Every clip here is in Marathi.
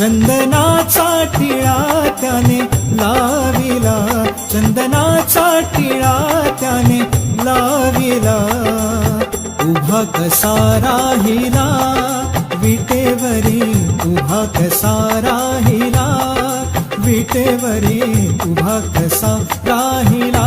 चंदनाचा टिळा त्याने लाविला. चंदनाचा टिळा त्याने लाविला. उभा कसा राहिला विटेवरी उभा कसा राहिला विटेवरी उभा कसा राहिला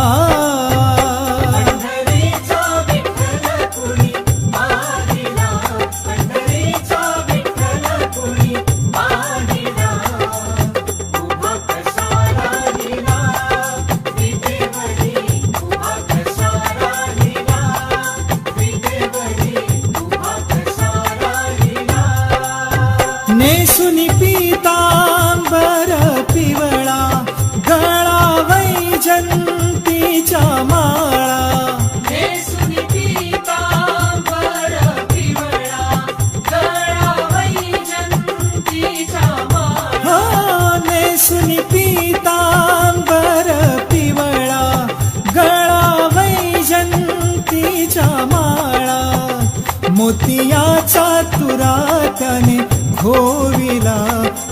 गोविला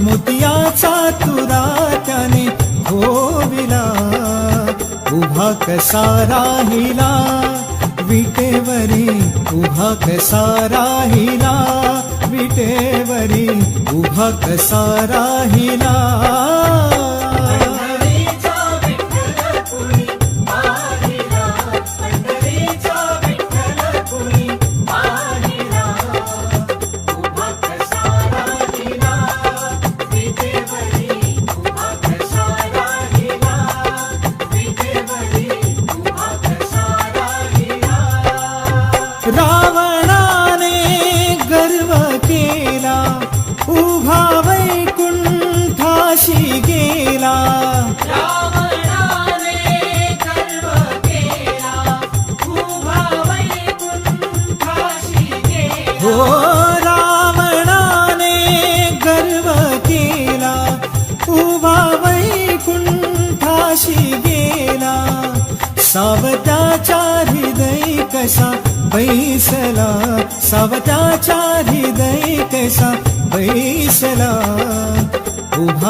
मोतियाचा तुरा त्याने गोविला उभा कसा राहिला विटेवरी उभा कसा राहिला विटेवरी उभा कसा राहिला गेला. हो रावणाने गर्व केला. उभा वैकुंठाशी गेला. सावताच्या हृदय कसा बैसला. सावताच्या हृदय कसा बैसला.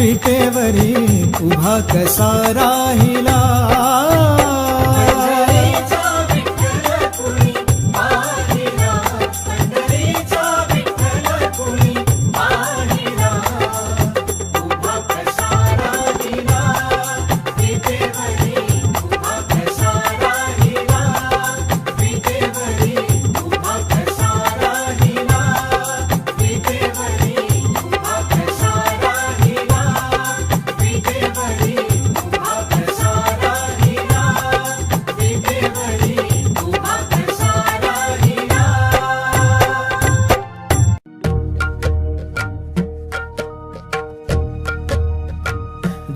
विटेवरी उभा कसा राहिला?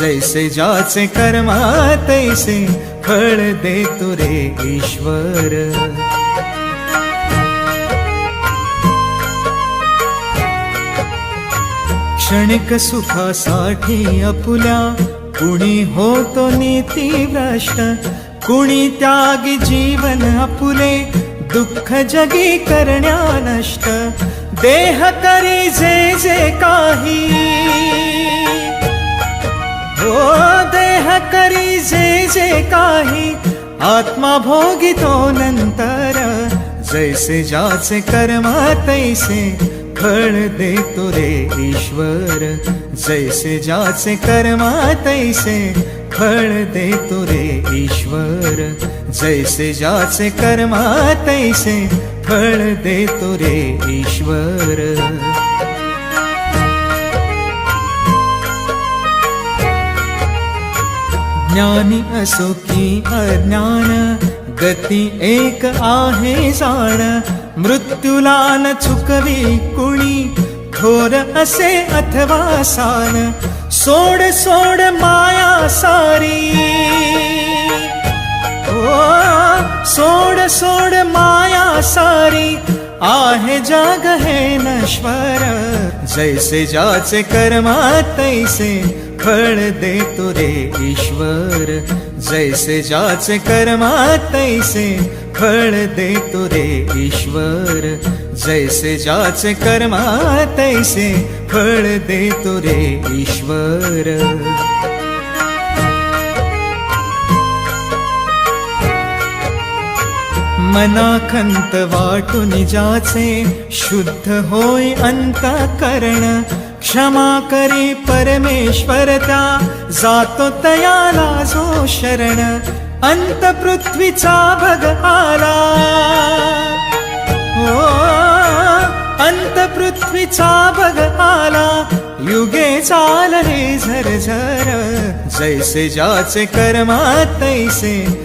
जैसे ज्याचे कर्म तैसे फळ देतो रे ईश्वर. क्षणिक सुखासाठी अपुल्या कुणी होतो नीती भ्रष्ट कुणी त्यागी जीवन अपुले दुःख जगी करण्या नष्ट. देह करी जे जे काही. हो देह करी जे जे काही आत्मा भोगितो नंतर. जैसे ज्याचे कर्म तैसे फळ देतो रे ईश्वर. जैसे ज्याचे कर्म तैसे फळ देतो रे ईश्वर. जैसे ज्याचे कर्म तैसे फळ देतो रे ईश्वर. ज्ञानी असो की अज्ञान गती एक आहे जाण. मृत्यूला न चुकवी कुणी थोर असे अथवा सान सोड सोड माया सारी. ओ सोड सोड माया सारी. आहे जाग हे नश्वर. जैसे जाचे कर्मा तैसे फळ देतो रे ईश्वर. जैसे ज्याचे कर्मा तैसे फळ देतो रे ईश्वर. जैसे ज्याचे कर्मा तैसे फळ देतो रे ईश्वर. मनाखंत वाटू निजाचे शुद्ध होय अंतकरण. क्षमा करी परमेश्वर त्या जातो तयाला जो शरण. अंत पृथ्वीचा भग आला. हो अंत पृथ्वीचा भग आला. युगे चालले झरझर. जैसे जाचे कर्मा तैसे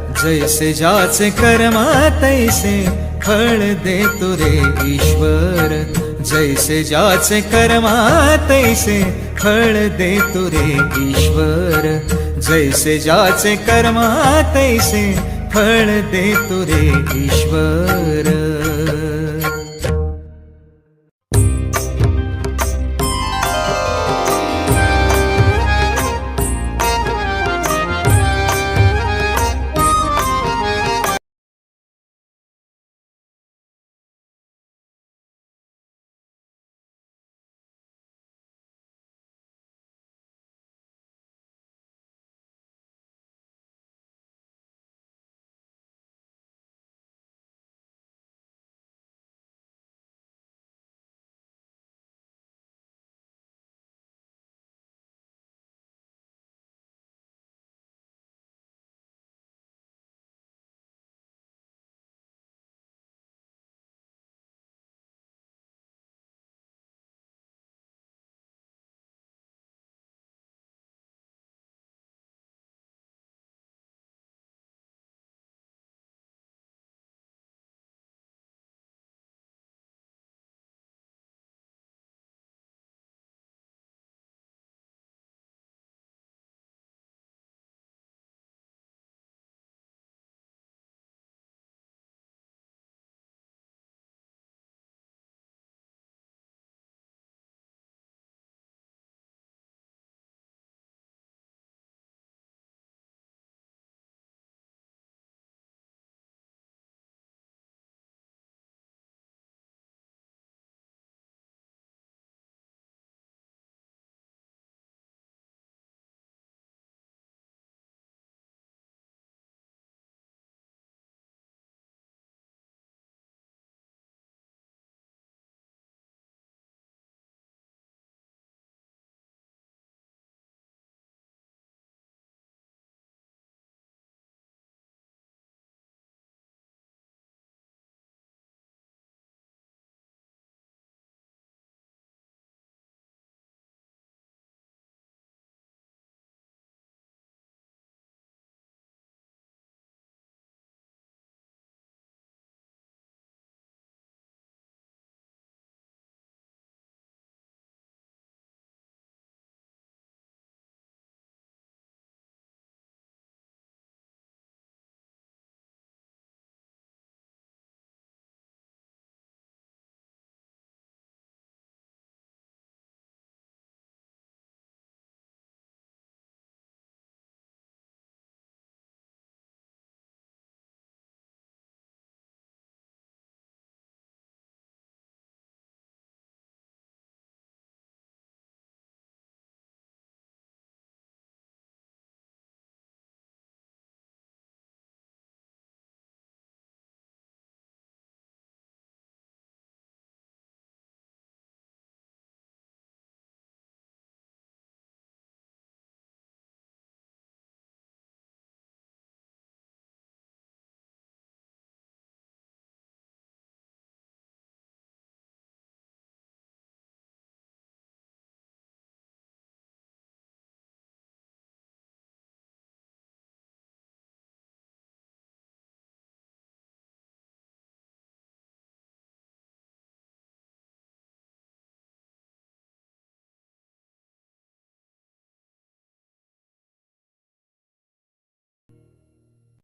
जैसे ज्याचे कर्मा तैसे फळ देतो रे ईश्वर। जैसे ज्याचे कर्मा तैसे फळ देतो रे ईश्वर। जैसे ज्याचे कर्मा तैसे फळ देतो रे ईश्वर।